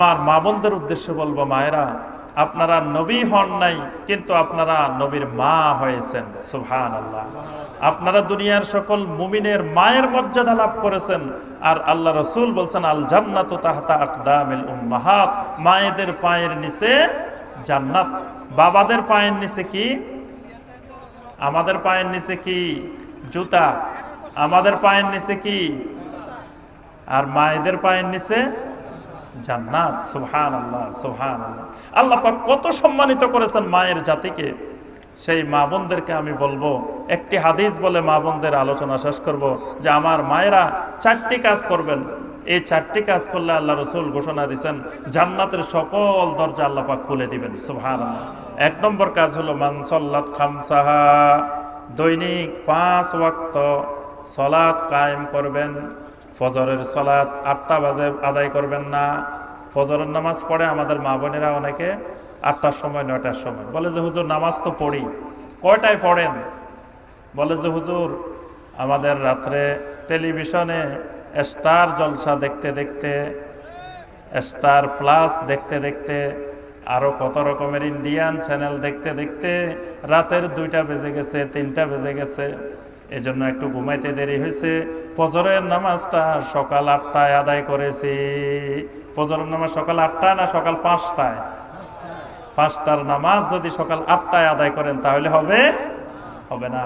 আমার মা বোনদের উদ্দেশ্যে বলব, মায়েরা, আপনারা নবী হন নাই, কিন্তু আপনারা নবীর মা হয়েছেন সুহান আল্লাহ আপনারা দুনিয়ার সকল মুমিনের মায়ের মর্যাদা লাভ করেছেন, আর আল্লাহ রসুল বলছেন আল জান্নাত তাহতা আকদামিল উম্মাহাত। মায়েদের পায়ের নিচে জান্নাত, বাবাদের পায়ের নিচে কি? আমাদের পায়ের নিচে কি? জুতা। আমাদের পায়ের নিচে কি? আর মায়েদের পায়ের নিচে জান্নাত সুহান আল্লাহ আল্লাহ কত সম্মানিত করেছেন মায়ের জাতিকে। সেই মা বোনদেরকে আমি বলব, একটি হাদিস বলে মা বোনদের আলোচনা শেষ করব যে আমার মায়েরা চারটি কাজ করবেন। এই চারটি কাজ করলে আল্লাহ রসুল ঘোষণা দিচ্ছেন জান্নাতের সকল দরজা আল্লাহ পাক খুলে দিবেন সুহান এক নম্বর কাজ হলো মানসল্লাত খামসাহা, দৈনিক পাঁচ ওয়াক্ত সলাৎ কায়েম করবেন। ফজরের সলাৎ আটটা বাজে আদায় করবেন না। ফজরের নামাজ পড়ে আমাদের মা বোনেরা অনেকে আটটার সময়, নয়টার সময়। বলে যে, হুজুর, নামাজ তো পড়ি। কয়টায় পড়েন? বলে যে, হুজুর, আমাদের রাত্রে টেলিভিশনে স্টার জলসা দেখতে দেখতে, স্টার প্লাস দেখতে দেখতে আরও কত রকমের ইন্ডিয়ান চ্যানেল দেখতে দেখতে, রাতের দুইটা বেজে গেছে, তিনটা বেজে গেছে। এজন্য একটু ঘুমাইতে দেরি হয়েছে। ফজরের নামাজটা সকাল আটটায় আদায় করেছি। ফজরের নামাজ সকাল আটটায় না সকাল পাঁচটায়? পাঁচটার নামাজ যদি সকাল আটটায় আদায় করেন তাহলে হবে? হবে না।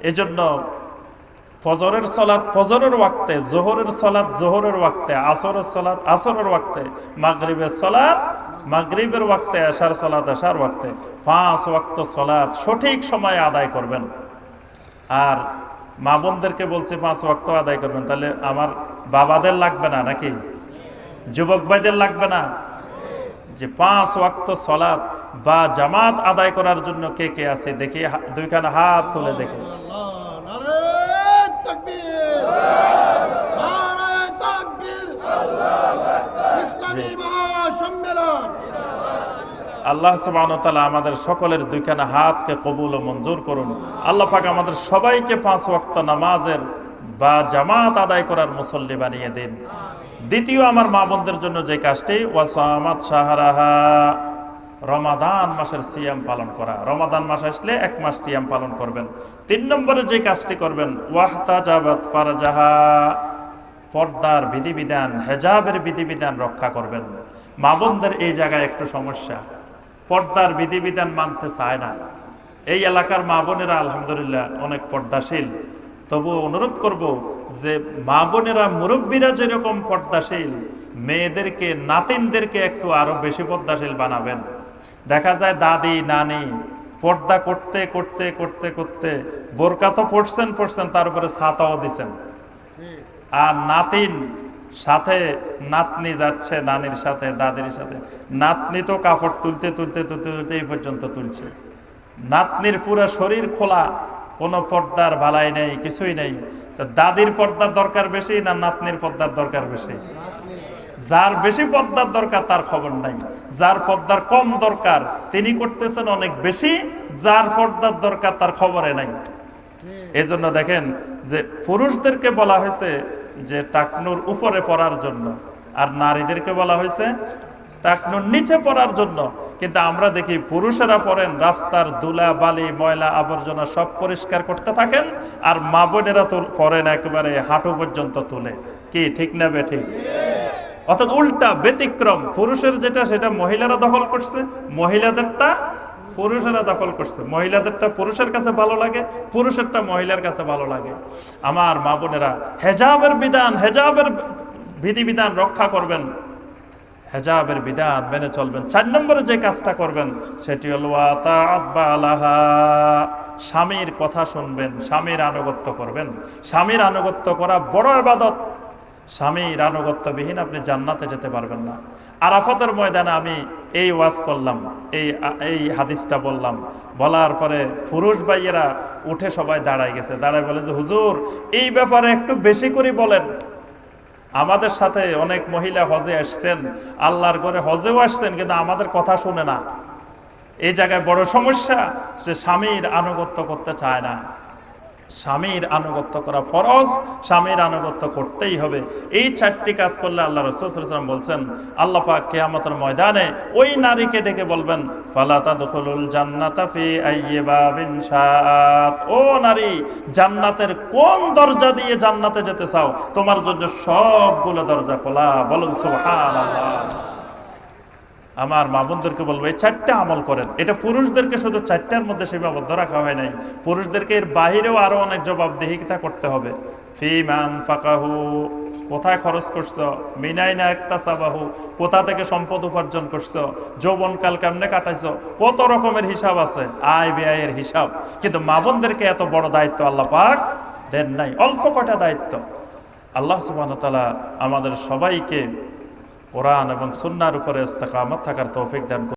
এজন্য ফজরের সলাৎ ফজরের ওয়াক্তে, জোহরের সলাৎ জোহরের ওয়াক্তে, আসরের সলাৎ আসরের ওয়াক্তে, মাগরিবের সলাৎ মাগরিবের ওয়াক্তে, আশার সলাৎ আশার ওয়াক্তে। পাঁচ ওয়াক্ত সলাৎ সঠিক সময়ে আদায় করবেন। আর মা বোনদেরকে বলছে, পাঁচ ওয়াক্ত আদায় করবেন। তাহলে আমার বাবাদের লাগবে না নাকি? যুবক ভাইদের লাগবে না? যে পাঁচ ওয়াক্ত সলাৎ বা জামাত আদায় করার জন্য কে কে আছে, দেখি দুইখানে দুইখানা হাত তুলে দেখে। আল্লাহ সুবাহতালা আমাদের সকলের দুইখানা হাতকে কবুল ও মঞ্জুর করুন। আল্লাহ পাক আমাদের সবাইকে পাঁচ ওয়াক্ত নামাজের বা জামাত আদায় করার মুসল্লি বানিয়ে দিন। দ্বিতীয় আমার মা বোনদের জন্য যে কাজটি, ওয়াসামাত সাহারাহা রমাদান মাসের সিয়াম পালন করা। রমাদান মাস আসলে এক মাস সিয়াম পালন করবেন। তিন নম্বরে যে কাজটি করবেন ফারজাহা, পর্দার বিধিবিধান, হেজাবের বিধিবিধান রক্ষা করবেন। মা বোনদের এই জায়গায় একটু সমস্যা। পর্দার বিধিবিধান মানতে চায় না। এই এলাকার মা বোনেরা আলহামদুলিল্লাহ অনেক পর্দাশীল। তবু অনুরোধ করব যে মা বোনেরা, মুরব্বীরা যেরকম পর্দাশীল, মেয়েদেরকে, নাতিনদেরকে একটু আরও বেশি পর্দাশীল বানাবেন। দেখা যায় দাদি, নানি পর্দা করতে করতে করতে করতে বোরকা তো পড়ছেন পড়ছেন তার উপরে ছাতাও দিছেন। আর নাতিন সাথে নাতনি যাচ্ছে নানির সাথে দাদির সাথে। নাতনি তো কাপড় তুলতে তুলতে তুলতে তুলতে এই পর্যন্ত তুলছে। নাতনির পুরো শরীর খোলা কোনো পর্দার ভালাই নেই কিছুই নেই। তো দাদির পর্দার দরকার বেশি না নাতনির পর্দার দরকার বেশি? যার বেশি পর্দার দরকার তার খবর নাই। যার পর্দার কম দরকার তিনি করতেছেন অনেক বেশি যার পর্দার দরকার তার খবরে নাই। এজন্য দেখেন যে পুরুষদেরকে বলা হয়েছে যে টাকনুর উপরে পড়ার জন্য। আর নারীদেরকে বলা হয়েছে, টাকনুর নিচে পড়ার জন্য। কিন্তু আমরা দেখি পুরুষেরা পড়েন, রাস্তার ধুলা বালি, ময়লা, আবর্জনা সব পরিষ্কার করতে থাকেন, আর মা বোনেরা পড়েন একেবারে হাঁটু পর্যন্ত তুলে। কি, ঠিক না বে ঠিক অর্থাৎ উল্টা ব্যতিক্রম। পুরুষের যেটা, সেটা মহিলারা দখল করছে, মহিলাদেরটা পুরুষেরা দখল করছে। মহিলাদেরটা পুরুষের কাছে ভালো লাগে, পুরুষেরটা মহিলার কাছে ভালো লাগে। আমার মা বোনেরা, হেজাবের বিধান, হেজাবের বিধিবিধান রক্ষা করবেন। হেজাবের বিধান মেনে চলবেন। চার নম্বরে যে কাজটা করবেন, সেটি হল। স্বামীর কথা শুনবেন, স্বামীর আনুগত্য করবেন। স্বামীর আনুগত্য করা বড় আবাদত। স্বামীর আনুগত্যবিহীন আপনি জান্নাতে যেতে পারবেন না। আরাফতের ময়দানে আমি এই ওয়াজ করলাম, এই এই হাদিসটা বললাম। বলার পরে পুরুষ ভাইয়েরা উঠে সবাই দাঁড়ায় গেছে। দাঁড়ায় বলে যে, হুজুর, এই ব্যাপারে একটু বেশি করে বলেন। আমাদের সাথে অনেক মহিলা হজে আসছেন, আল্লাহর করে হজেও আসছেন, কিন্তু আমাদের কথা শুনে না। এই জায়গায় বড় সমস্যা সে স্বামীর আনুগত্য করতে চায় না। স্বামীর আনুগত্য করা ফরজ, স্বামীর আনুগত্য করতেই হবে। এই চারটি কাজ করলে আল্লাহ রসুলাম বলছেন, আল্লাহ পাক কেয়ামতের ময়দানে ওই নারীকে ডেকে বলবেন ফালাতা দখলুল ও নারী, জান্নাতের কোন দরজা দিয়ে জান্নাতে যেতে চাও, তোমার জন্য সবগুলো দরজা খোলা। বলুন সুবহানাল্লাহ। আমার মা বোনদেরকে বলব, এই চারটা আমল করেন। এটা পুরুষদেরকে শুধু চারটার মধ্যে সীমাবদ্ধ রাখা হয় নাই। পুরুষদেরকে এর বাহিরেও আরও অনেক জবাবদিহিতা করতে হবে। কোথায় খরচ করছ? মিনাই না একটা সাবাহু কোথা থেকে সম্পদ উপার্জন করছ? যৌবনকাল কেমনে কাটাইছো? কত রকমের হিসাব আছে? আয় ব্যয়ের হিসাব। কিন্তু মা বোনদেরকে এত বড় দায়িত্ব আল্লাহ পাক দেন নাই। অল্প কটা দায়িত্ব। আল্লাহ তাআলা আমাদের সবাইকে কোরআন এবং সুন্নার উপরে ইস্তেকামত থাকার তৌফিক দান।